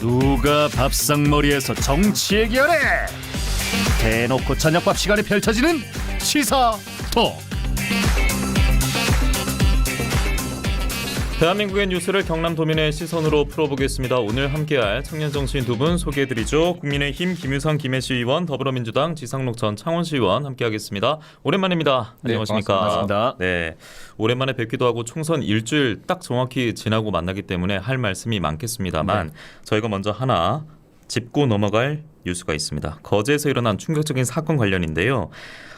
누가 밥상머리에서 정치 얘기하래? 대놓고 저녁밥 시간에 펼쳐지는 시사 톡. 대한민국의 뉴스를 경남 도민의 시선으로 풀어보겠습니다. 오늘 함께할 청년 정치인 두 분 소개해드리죠. 국민의힘 김유성 김해시 의원, 더불어민주당 지상록 전 창원시 의원 함께하겠습니다. 오랜만입니다. 네, 안녕하십니까? 반갑습니다. 네, 오랜만에 뵙기도 하고 총선 일주일 딱 정확히 지나고 만나기 때문에 할 말씀이 많겠습니다만 저희가 먼저 하나 짚고 넘어갈 뉴스가 있습니다. 거제에서 일어난 충격적인 사건 관련인데요.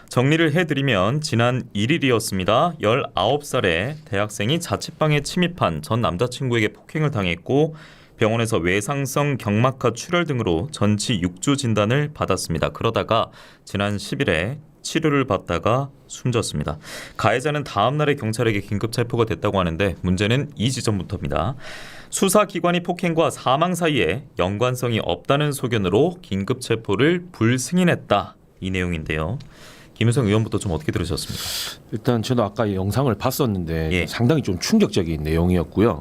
정리를 해드리면 지난 1일이었습니다. 19살의 대학생이 자취방에 침입한 전 남자친구에게 폭행을 당했고 병원에서 외상성 경막하 출혈 등으로 전치 6주 진단을 받았습니다. 그러다가 지난 10일에 치료를 받다가 숨졌습니다. 가해자는 다음 날에 경찰에게 긴급 체포가 됐다고 하는데 문제는 이 지점부터입니다. 수사기관이 폭행과 사망 사이에 연관성이 없다는 소견으로 긴급 체포를 불승인했다. 이 내용인데요. 김효성 의원부터 좀 어떻게 들으셨습니까? 일단 저도 아까 이 영상을 봤었는데 예. 상당히 좀 충격적인 내용이었고요.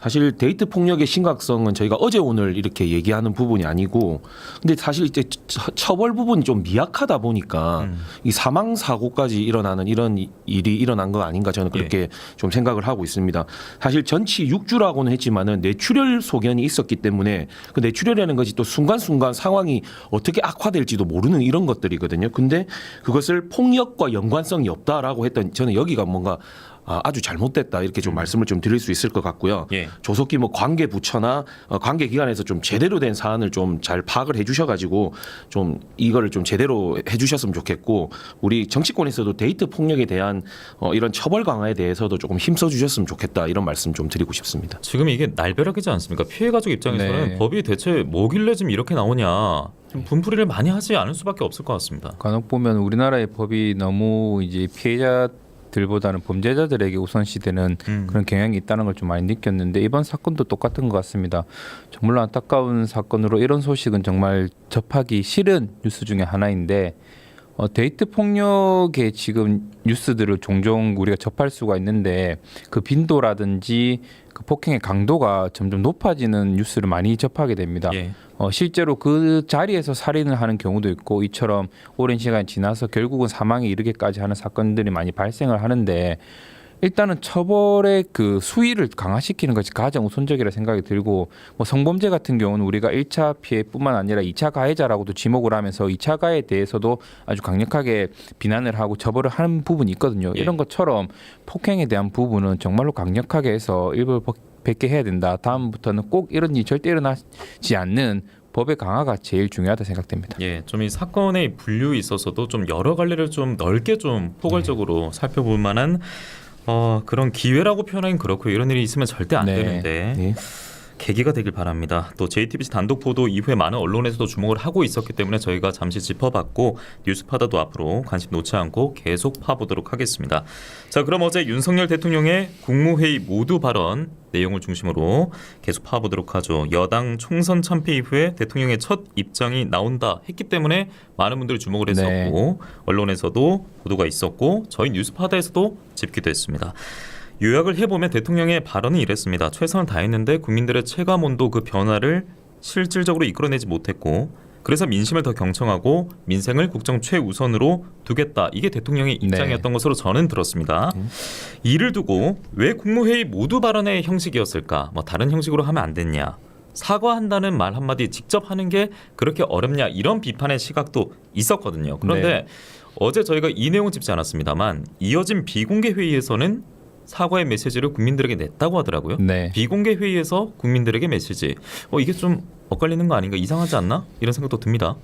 사실 데이트 폭력의 심각성은 저희가 어제 오늘 이렇게 얘기하는 부분이 아니고 근데 사실 이제 처- 처벌 부분이 좀 미약하다 보니까 음. 이 사망 사고까지 일어나는 이런 이- 일이 일어난 거 아닌가 저는 그렇게 예. 좀 생각을 하고 있습니다. 사실 전치 6주라고는 했지만은 뇌출혈 소견이 있었기 때문에 그 뇌출혈이라는 것이 또 순간순간 상황이 어떻게 악화될지도 모르는 이런 것들이거든요. 근데 그것을 폭력과 연관성이 없다라고 했던 저는 여기가 뭔가 아, 아주 잘못됐다 이렇게 좀 말씀을 좀 드릴 수 있을 것 같고요. 예. 조속히 뭐 관계 부처나 어, 관계 기관에서 좀 제대로 된 사안을 좀 잘 파악을 해주셔가지고 좀 이거를 좀 제대로 해주셨으면 좋겠고 우리 정치권에서도 데이트 폭력에 대한 어, 이런 처벌 강화에 대해서도 조금 힘써 주셨으면 좋겠다 이런 말씀 좀 드리고 싶습니다. 지금 이게 날벼락이지 않습니까? 피해 가족 입장에서는 네. 법이 대체 뭐길래 지금 이렇게 나오냐 좀 분풀이를 많이 하지 않을 수밖에 없을 것 같습니다. 간혹 보면 우리나라의 법이 너무 이제 피해자 들보다는 범죄자들에게 우선시되는 음. 그런 경향이 있다는 걸 좀 많이 느꼈는데 이번 사건도 똑같은 것 같습니다. 정말로 안타까운 사건으로 이런 소식은 정말 접하기 싫은 뉴스 중에 하나인데 어, 데이트 폭력의 지금 뉴스들을 종종 우리가 접할 수가 있는데 그 빈도라든지 그 폭행의 강도가 점점 높아지는 뉴스를 많이 접하게 됩니다. 예. 어, 실제로 그 자리에서 살인을 하는 경우도 있고 이처럼 오랜 시간이 지나서 결국은 사망에 이르게까지 하는 사건들이 많이 발생을 하는데 일단은 처벌의 그 수위를 강화시키는 것이 가장 우선적이라 생각이 들고 뭐 성범죄 같은 경우는 우리가 1차 피해뿐만 아니라 2차 가해자라고도 지목을 하면서 2차 가해에 대해서도 아주 강력하게 비난을 하고 처벌을 하는 부분이 있거든요. 예. 이런 것처럼 폭행에 대한 부분은 정말로 강력하게 해서 일벌 뵙게 해야 된다. 다음부터는 꼭 이런 일이 절대 일어나지 않는 법의 강화가 제일 중요하다 생각됩니다. 예, 좀 이 사건의 분류에 있어서도 좀 여러 갈래를 좀 넓게 좀 포괄적으로 살펴볼 만한 어, 그런 기회라고 표현하긴 그렇고 이런 일이 있으면 절대 안 네. 되는데 네. 계기가 되길 바랍니다. 또 JTBC 단독 보도 이후에 많은 언론에서도 주목을 하고 있었기 때문에 저희가 잠시 짚어봤고 뉴스파다도 앞으로 관심 놓지 않고 계속 파보도록 하겠습니다. 자, 그럼 어제 윤석열 대통령의 국무회의 모두 발언 내용을 중심으로 계속 파보도록 하죠. 여당 총선 참패 이후에 대통령의 첫 입장이 나온다 했기 때문에 많은 분들이 주목을 했었고 언론에서도 보도가 있었고 저희 뉴스파다에서도 짚기도 했습니다. 요약을 해보면 대통령의 발언이 이랬습니다. 최선을 다했는데 국민들의 체감 온도 그 변화를 실질적으로 이끌어내지 못했고 그래서 민심을 더 경청하고 민생을 국정 최우선으로 두겠다. 이게 대통령의 네. 입장이었던 것으로 저는 들었습니다. 이를 두고 왜 국무회의 모두 발언의 형식이었을까? 뭐 다른 형식으로 하면 안 됐냐? 사과한다는 말 한마디 직접 하는 게 그렇게 어렵냐? 이런 비판의 시각도 있었거든요. 그런데 네. 어제 저희가 이 내용은 짚지 않았습니다만 이어진 비공개 회의에서는 사과의 메시지를 국민들에게 냈다고 하더라고요. 네. 비공개 회의에서 국민들에게 메시지. 어 이게 좀 엇갈리는 거 아닌가? 이상하지 않나? 이런 생각도 듭니다.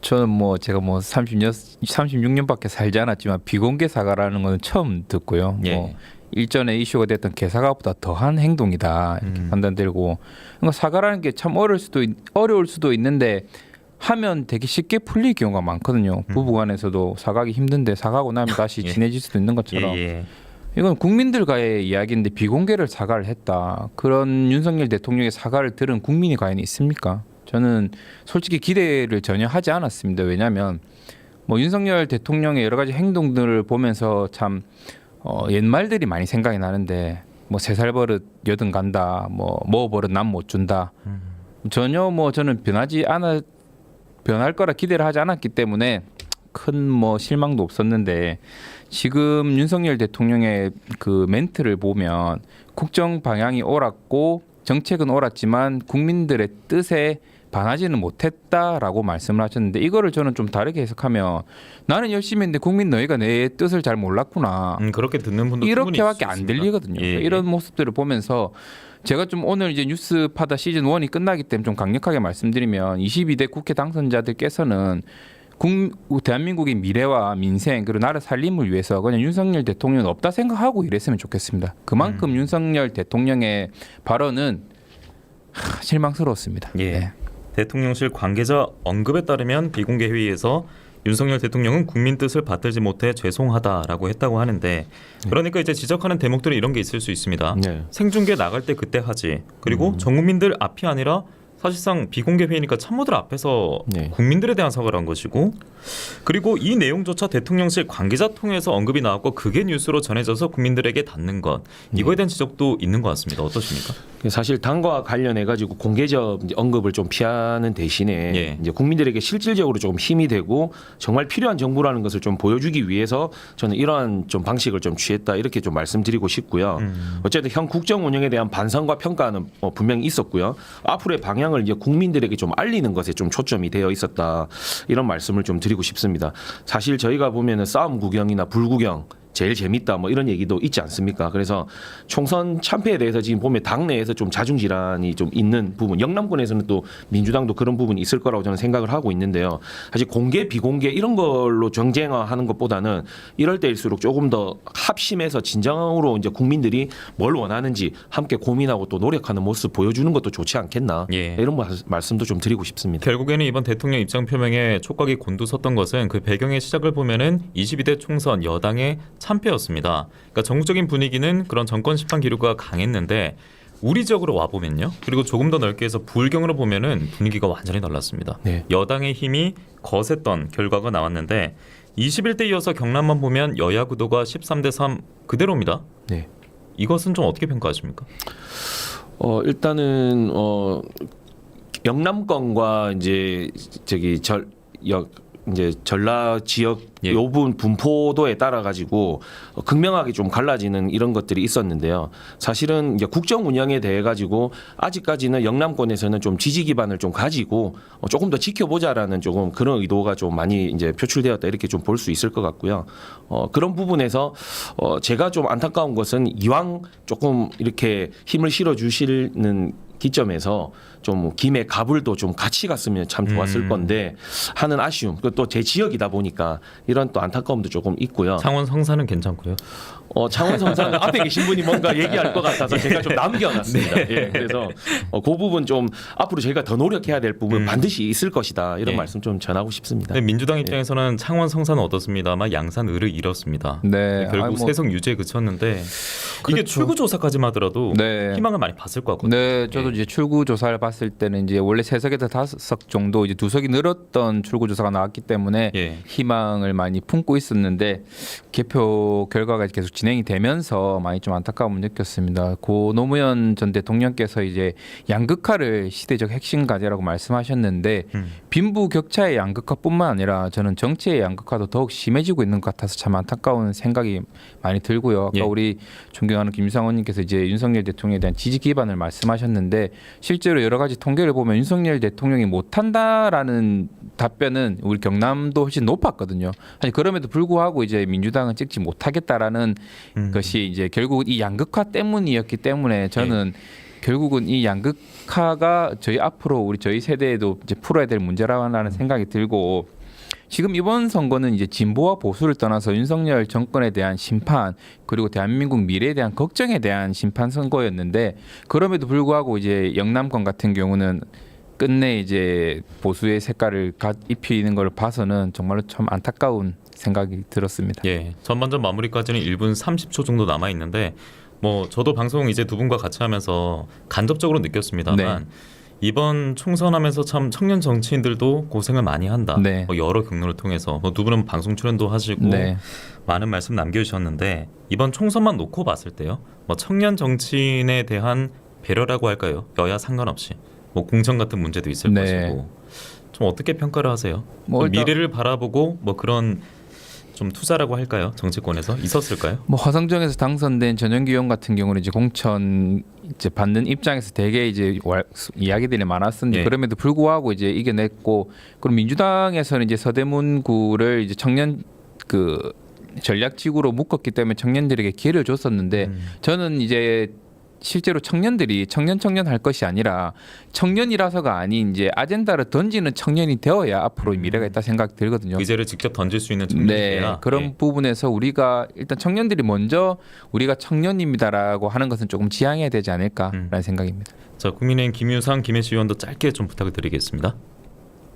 저는 뭐 제가 뭐 30년 36년밖에 살지 않았지만 비공개 사과라는 거는 처음 듣고요. 예. 뭐 일전에 이슈가 됐던 개사과보다 더한 행동이다 이렇게 음. 판단되고 그러니까 사과라는 게 참 어려울 수도 있, 어려울 수도 있는데 하면 되게 쉽게 풀릴 경우가 많거든요. 부부간에서도 사과하기 힘든데 사과하고 나면 다시 음. 예. 친해질 수도 있는 것처럼 예. 이건 국민들과의 이야기인데 비공개를 사과를 했다. 그런 윤석열 대통령의 사과를 들은 국민이 과연 있습니까? 저는 솔직히 기대를 전혀 하지 않았습니다. 왜냐하면 뭐 윤석열 대통령의 여러 가지 행동들을 보면서 참 어, 옛말들이 많이 생각이 나는데 뭐 세 살 버릇 여든 간다, 뭐 먹어 버릇 남 못 준다. 전혀 뭐 저는 변하지 않아 변할 거라 기대를 하지 않았기 때문에 큰 뭐 실망도 없었는데 지금 윤석열 대통령의 그 멘트를 보면 국정 방향이 옳았고 정책은 옳았지만 국민들의 뜻에 반하지는 못했다라고 말씀을 하셨는데 이거를 저는 좀 다르게 해석하면 나는 열심히 했는데 국민 너희가 내 뜻을 잘 몰랐구나. 음, 그렇게 듣는 분도 이렇게밖에 안. 들리거든요. 예, 예. 이런 모습들을 보면서 제가 좀 오늘 이제 뉴스 파다 시즌 1이 끝나기 때문에 좀 강력하게 말씀드리면 22대 국회 당선자들께서는 국, 대한민국의 미래와 민생 그리고 나라 살림을 위해서 그냥 윤석열 대통령은 없다 생각하고 일했으면 좋겠습니다. 그만큼 음. 윤석열 대통령의 발언은 하, 실망스러웠습니다. 예. 네. 대통령실 관계자 언급에 따르면 비공개 회의에서 윤석열 대통령은 국민 뜻을 받들지 못해 죄송하다라고 했다고 하는데 그러니까 이제 지적하는 대목들이 이런 게 있을 수 있습니다. 네. 생중계 나갈 때 그때 하지. 그리고 전 국민들 앞이 아니라 사실상 비공개 회의니까 참모들 앞에서 네. 국민들에 대한 사과를 한 것이고 그리고 이 내용조차 대통령실 관계자 통해서 언급이 나왔고 그게 뉴스로 전해져서 국민들에게 닿는 것 이거에 대한 지적도 있는 것 같습니다. 어떠십니까? 사실 당과 관련해 가지고 공개적 언급을 좀 피하는 대신에 예. 이제 국민들에게 실질적으로 조금 힘이 되고 정말 필요한 정부라는 것을 좀 보여주기 위해서 저는 이러한 좀 방식을 좀 취했다 이렇게 좀 말씀드리고 싶고요. 음. 어쨌든 현 국정 운영에 대한 반성과 평가는 어, 분명히 있었고요. 앞으로의 방향을 이제 국민들에게 좀 알리는 것에 좀 초점이 되어 있었다 이런 말씀을 좀 드리고 싶습니다. 사실 저희가 보면은 싸움 구경이나 불구경 제일 재밌다 뭐 이런 얘기도 있지 않습니까? 그래서 총선 참패에 대해서 지금 보면 당내에서 좀 자중질환이 좀 있는 부분, 영남권에서는 또 민주당도 그런 부분이 있을 거라고 저는 생각을 하고 있는데요. 사실 공개 비공개 이런 걸로 정쟁화하는 것보다는 이럴 때일수록 조금 더 합심해서 진정으로 이제 국민들이 뭘 원하는지 함께 고민하고 또 노력하는 모습 보여주는 것도 좋지 않겠나 예. 이런 말- 말씀도 좀 드리고 싶습니다. 결국에는 이번 대통령 입장 표명에 촉각이 곤두섰던 것은 그 배경의 시작을 보면은 22대 총선 여당의 참패였습니다. 그러니까 전국적인 분위기는 그런 정권 심판 기류가 강했는데 우리 지역으로 와 보면요. 그리고 조금 더 넓게 해서 불경으로 보면은 분위기가 완전히 달랐습니다. 네. 여당의 힘이 거셌던 결과가 나왔는데 21대 이어서 경남만 보면 여야 구도가 13대 3 그대로입니다. 네. 이것은 좀 어떻게 평가하십니까? 어 일단은 어 영남권과 이제 저기 절역 이제 전라 지역 예. 요 부분 분포도에 따라 가지고 어, 극명하게 좀 갈라지는 이런 것들이 있었는데요. 사실은 이제 국정 운영에 대해 가지고 아직까지는 영남권에서는 좀 지지 기반을 좀 가지고 어, 조금 더 지켜보자라는 조금 그런 의도가 좀 많이 이제 표출되었다 이렇게 좀 볼 수 있을 것 같고요. 어, 그런 부분에서 어, 제가 좀 안타까운 것은 이왕 조금 이렇게 힘을 실어 주시는 기점에서 좀 김해 가불도 좀 같이 갔으면 참 좋았을 음. 건데 하는 아쉬움 또제 지역이다 보니까 이런 또 안타까움도 조금 있고요. 창원 성사는 괜찮고요. 어, 창원 성사는 앞에 계신 분이 뭔가 얘기할 것 같아서 제가 좀 남겨놨습니다. 예, 그래서 어, 그 부분 좀 앞으로 저희가 더 노력해야 될 부분 음. 반드시 있을 것이다 이런 예. 말씀 좀 전하고 싶습니다. 근데 민주당 입장에서는 창원 성사는 얻었습니다만 양산 을을 잃었습니다. 네. 결국 아이, 뭐- 세석 유지에 그쳤는데 이게 그렇죠. 출구 조사까지만 하더라도 네. 희망을 많이 봤을 것 같거든요. 네, 저도 이제 출구 조사를 봤을 때는 이제 원래 세 석에서 다섯 석 정도 이제 두 석이 늘었던 출구 조사가 나왔기 때문에 예. 희망을 많이 품고 있었는데 개표 결과가 계속 진행이 되면서 많이 좀 안타까움을 느꼈습니다. 고 노무현 전 대통령께서 이제 양극화를 시대적 핵심 과제라고 말씀하셨는데 음. 빈부 격차의 양극화뿐만 아니라 저는 정치의 양극화도 더욱 심해지고 있는 것 같아서 참 안타까운 생각이 많이 들고요. 아까 예. 우리 존경하는 김유상 의원님께서 이제 윤석열 대통령에 대한 지지 기반을 말씀하셨는데 실제로 여러 가지 통계를 보면 윤석열 대통령이 못한다라는 답변은 우리 경남도 훨씬 높았거든요. 아니 그럼에도 불구하고 이제 민주당은 찍지 못하겠다라는 음. 것이 이제 결국 이 양극화 때문이었기 때문에 저는 결국은 이 양극화가 저희 앞으로 우리 저희 세대에도 이제 풀어야 될 문제라는 생각이 들고 지금 이번 선거는 이제 진보와 보수를 떠나서 윤석열 정권에 대한 심판 그리고 대한민국 미래에 대한 걱정에 대한 심판 선거였는데 그럼에도 불구하고 이제 영남권 같은 경우는 끝내 이제 보수의 색깔을 가- 입히는 걸 봐서는 정말로 참 안타까운 생각이 들었습니다. 예. 전반전 마무리까지는 1분 30초 정도 남아 있는데 뭐 저도 방송 이제 두 분과 같이 하면서 간접적으로 느꼈습니다만 네. 이번 총선하면서 참 청년 정치인들도 고생을 많이 한다. 네. 뭐 여러 경로를 통해서 뭐 두 분은 방송 출연도 하시고 네. 많은 말씀 남겨주셨는데 이번 총선만 놓고 봤을 때요. 뭐 청년 정치인에 대한 배려라고 할까요? 여야 상관없이 뭐 공천 같은 문제도 있을 네. 것이고 좀 어떻게 평가를 하세요? 뭐 좀 일단- 미래를 바라보고 뭐 그런 좀 투자라고 할까요? 정치권에서 있었을까요? 뭐 화성정에서 당선된 전용기 의원 같은 경우는 이제 공천 이제 받는 입장에서 되게 이제 왈- 수- 이야기들이 많았었는데 예. 그럼에도 불구하고 이제 이겨냈고 그럼 민주당에서는 이제 서대문구를 이제 청년 그 전략지구로 묶었기 때문에 청년들에게 기회를 줬었는데 음. 저는 이제 실제로 청년들이 청년 청년 할 것이 아니라 청년이라서가 아닌 이제 아젠다를 던지는 청년이 되어야 앞으로 미래가 있다 생각 들거든요. 의제를 직접 던질 수 있는 네, 청년이야. 그런 부분에서 우리가 일단 청년들이 먼저 우리가 청년입니다라고 하는 것은 조금 지향해야 되지 않을까라는 음. 생각입니다. 자 국민의힘 김유상 김혜시 의원도 짧게 좀 부탁을 드리겠습니다.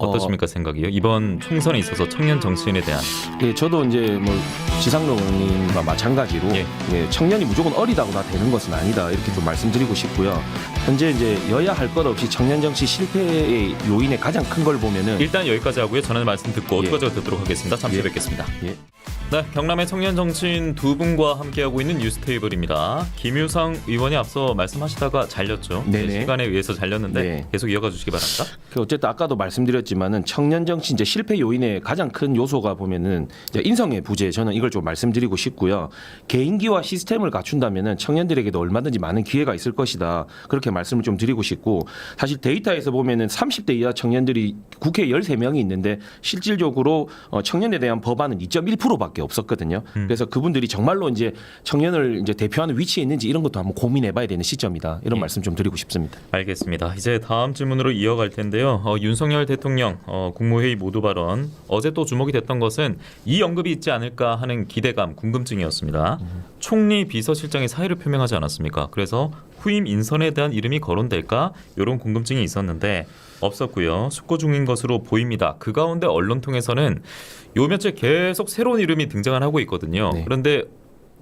어떠십니까 생각이요? 이번 총선에 있어서 청년 정치인에 대한 예, 저도 이제 뭐 지상로 의원님과 마찬가지로 예. 예, 청년이 무조건 어리다고 다 되는 것은 아니다 이렇게 좀 말씀드리고 싶고요. 현재 이제 여야 할 것 없이 청년 정치 실패의 요인의 가장 큰 걸 보면은 일단 여기까지 하고요. 전하는 말씀 듣고 예. 어떻게 듣도록 하겠습니다. 잠시 예. 뵙겠습니다. 예. 네, 경남의 청년 정치인 두 분과 함께하고 있는 뉴스테이블입니다. 김유상 의원이 앞서 말씀하시다가 잘렸죠. 네네. 시간에 의해서 잘렸는데 네. 계속 이어가 주시기 바랍니다. 그 어쨌든 아까도 말씀드렸지만은 청년 정치 이제 실패 요인의 가장 큰 요소가 보면은 인성의 부재 저는 이걸 좀 말씀드리고 싶고요. 개인기와 시스템을 갖춘다면은 청년들에게도 얼마든지 많은 기회가 있을 것이다. 그렇게 말씀을 좀 드리고 싶고 사실 데이터에서 보면은 30대 이하 청년들이 국회에 13명이 있는데 실질적으로 어, 청년에 대한 법안은 2.1%밖에 없었거든요. 그래서 그분들이 정말로 이제 청년을 이제 대표하는 위치에 있는지 이런 것도 한번 고민해 봐야 되는 시점이다. 이런 예. 말씀 좀 드리고 싶습니다. 알겠습니다. 이제 다음 질문으로 이어갈 텐데요. 어, 윤석열 대통령 어, 국무회의 모두 발언 어제 또 주목이 됐던 것은 이 언급이 있지 않을까 하는 기대감, 궁금증이었습니다. 총리 비서실장이 사의를 표명하지 않았습니까? 그래서 후임 인선에 대한 이름이 거론될까 이런 궁금증이 있었는데 없었고요. 숙고 중인 것으로 보입니다. 그 가운데 언론 통해서는 요 며칠 계속 새로운 이름이 등장을 하고 있거든요. 네. 그런데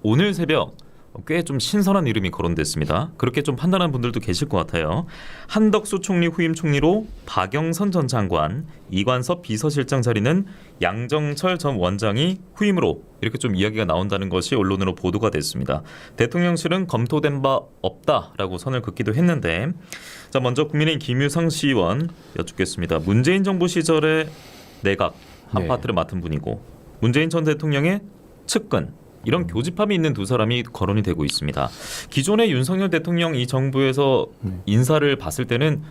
오늘 새벽 꽤 좀 신선한 이름이 거론됐습니다. 그렇게 좀 판단하는 분들도 계실 것 같아요. 한덕수 총리 후임 총리로 박영선 전 장관, 이관섭 비서실장 자리는 양정철 전 원장이 후임으로 이렇게 좀 이야기가 나온다는 것이 언론으로 보도가 됐습니다. 대통령실은 검토된 바 없다라고 선을 긋기도 했는데 자 먼저 국민의힘 김유상 시의원 여쭙겠습니다. 문재인 정부 시절에 내각 한 네. 파트를 맡은 분이고 문재인 전 대통령의 측근 이런 교집합이 있는 두 사람이 거론이 되고 있습니다. 기존의 윤석열 대통령 이 정부에서 인사를 봤을 때는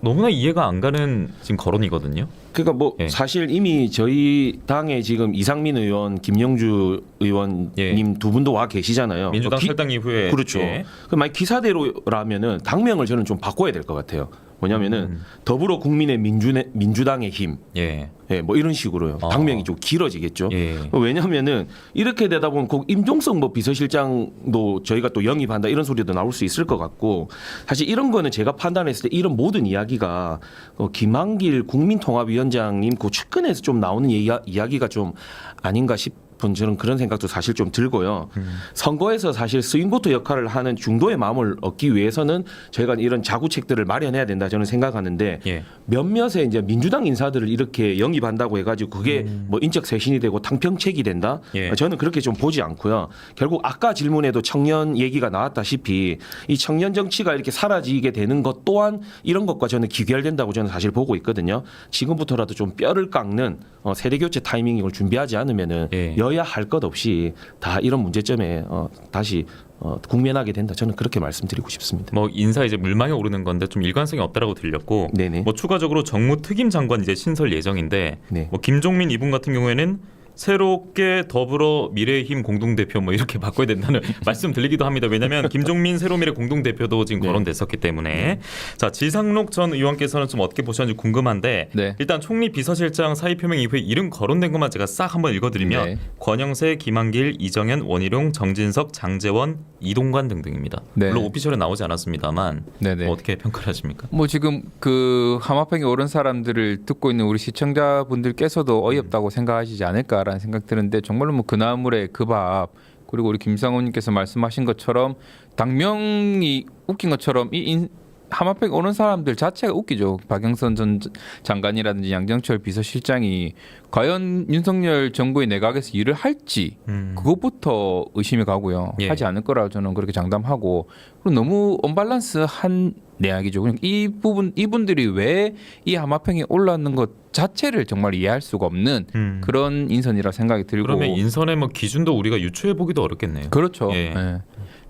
너무나 이해가 안 가는 지금 거론이거든요. 그러니까 뭐 예. 사실 이미 저희 당에 지금 이상민 의원, 김영주 의원님 예. 두 분도 와 계시잖아요. 민주당 어, 기- 탈당 이후에 그렇죠. 예. 그 만약 기사대로라면은 당명을 저는 좀 바꿔야 될 것 같아요. 뭐냐면은 음. 더불어 국민의 민주 민주당의 힘, 예. 예, 뭐 이런 식으로요. 아. 당명이 좀 길어지겠죠. 예. 왜냐하면은 이렇게 되다 보면 꼭 임종석 뭐 비서실장도 저희가 또 영입한다 이런 소리도 나올 수 있을 것 같고 사실 이런 거는 제가 판단했을 때 이런 모든 이야기가 어, 김한길 국민통합위원장님 그 측근에서 좀 나오는 이야, 이야기가 좀 아닌가 싶 은 저는 그런 생각도 사실 좀 들고요. 선거에서 사실 스윙보트 역할을 하는 중도의 마음을 얻기 위해서는 저희가 이런 자구책들을 마련해야 된다 저는 생각하는데 예. 몇몇의 이제 민주당 인사들을 이렇게 영입한다고 해가지고 그게 뭐 인적 쇄신이 되고 당평책이 된다. 예. 저는 그렇게 좀 보지 않고요. 결국 아까 질문에도 청년 얘기가 나왔다시피 이 청년 정치가 이렇게 사라지게 되는 것 또한 이런 것과 저는 기결된다고 저는 사실 보고 있거든요. 지금부터라도 좀 뼈를 깎는 어, 세대 교체 타이밍을 준비하지 않으면은 예. 여야 할 것 없이 다 이런 문제점에 어, 다시 어, 국면하게 된다. 저는 그렇게 말씀드리고 싶습니다. 뭐 인사 이제 물망에 오르는 건데 좀 일관성이 없다라고 들렸고 네네. 뭐 추가적으로 정무 특임 장관 이제 신설 예정인데 네. 뭐 김종민 이분 같은 경우에는 새롭게 더불어 미래힘 공동대표 뭐 이렇게 바꿔야 된다는 말씀 들리기도 합니다. 왜냐하면 김종민 새로미래 공동대표도 지금 네. 거론됐었기 때문에 자 지상록 전 의원께서는 좀 어떻게 보셨는지 궁금한데 네. 일단 총리 비서실장 사의 표명 이후에 이름 거론된 것만 제가 싹 한번 읽어드리면 네. 권영세, 김한길, 이정현, 원희룡, 정진석, 장재원, 이동관 등등입니다. 네. 물론 오피셜에 나오지 않았습니다만. 뭐 어떻게 평가를 하십니까? 뭐 지금 그 하마평에 오른 사람들을 듣고 있는 우리 시청자분들께서도 어이없다고 생각하시지 않을까 라는 생각 드는데 정말로 뭐그밥 그리고 우리 김상훈님께서 말씀하신 것처럼 당명이 웃긴 것처럼 이 인, 하마평 오는 사람들 자체가 웃기죠. 박영선 전 장관이라든지 양정철 비서실장이 과연 윤석열 정부의 내각에서 일을 할지 음. 그것부터 의심이 가고요. 예. 하지 않을 거라고 저는 그렇게 장담하고 그리고 너무 언밸런스한 내약이죠. 그냥 이 부분 이분들이 왜 이 하마평에 올랐는 것 자체를 정말 이해할 수가 없는 음. 그런 인선이라 생각이 들고 그러면 인선의 뭐 기준도 우리가 유추해 보기도 어렵겠네요. 그렇죠. 예. 예.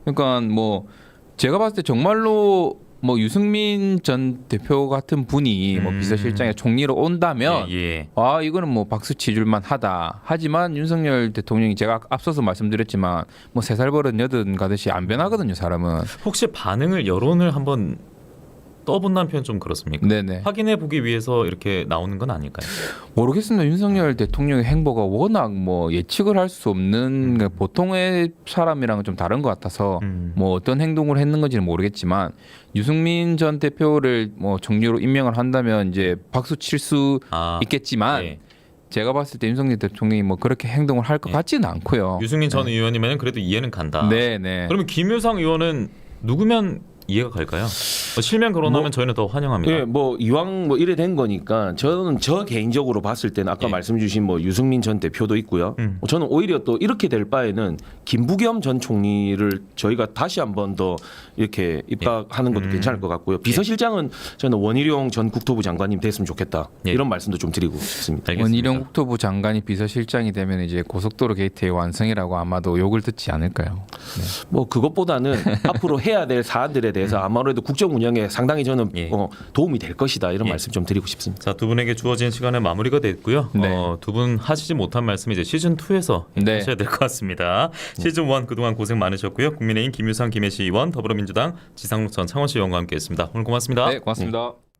그러니까 뭐 제가 봤을 때 정말로 뭐 유승민 전 대표 같은 분이 뭐 음. 비서실장에 총리로 온다면 예, 예. 아 이거는 뭐 박수 치줄만 하다. 하지만 윤석열 대통령이 제가 앞서서 말씀드렸지만 뭐 세 살 버릇 여든 가듯이 안 변하거든요 사람은. 혹시 반응을 여론을 한번 떠본다는 표현 좀 그렇습니까? 네네. 확인해 보기 위해서 이렇게 나오는 건 아닐까요? 모르겠습니다. 윤석열 대통령의 행보가 워낙 뭐 예측을 할 수 없는 그 보통의 사람이랑은 좀 다른 것 같아서 음. 뭐 어떤 행동을 했는 건지는 모르겠지만 유승민 전 대표를 뭐 총리로 임명을 한다면 이제 박수 칠 수 아, 있겠지만 예. 제가 봤을 때 윤석열 대통령이 뭐 그렇게 행동을 할것 예. 같지는 않고요. 유승민 전 의원이면 그래도 이해는 간다. 네, 네. 그러면 김유상 의원은 누구면 이해가 갈까요? 어, 실명 거론하면 뭐, 저희는 더 환영합니다. 예, 뭐 이왕 뭐 이래 된 거니까 저는 저 개인적으로 봤을 때는 아까 예. 말씀 주신 뭐 유승민 전 대표도 있고요. 음. 저는 오히려 또 이렇게 될 바에는 김부겸 전 총리를 저희가 다시 한번 더 이렇게 입각하는 것도 음. 괜찮을 것 같고요. 비서실장은 저는 원희룡 전 국토부 장관님 됐으면 좋겠다. 예. 이런 말씀도 좀 드리고 싶습니다. 알겠습니다. 원희룡 국토부 장관이 비서실장이 되면 이제 고속도로 게이트의 완성이라고 아마도 욕을 듣지 않을까요? 뭐 그것보다는 앞으로 해야 될 사안들에 대해 서 아무래도 국정 운영에 상당히 저는 예. 어, 도움이 될 것이다 이런 예. 말씀 좀 드리고 싶습니다. 자, 두 분에게 주어진 시간은 마무리가 됐고요. 네. 어, 두 분 하시지 못한 말씀 이제 시즌 2에서 네. 하셔야 될 것 같습니다. 시즌 1 그동안 고생 많으셨고요. 국민의힘 김유상 김혜시 의원, 더불어민주당 지상욱 전 창원시 의원과 함께했습니다. 오늘 고맙습니다. 네, 고맙습니다.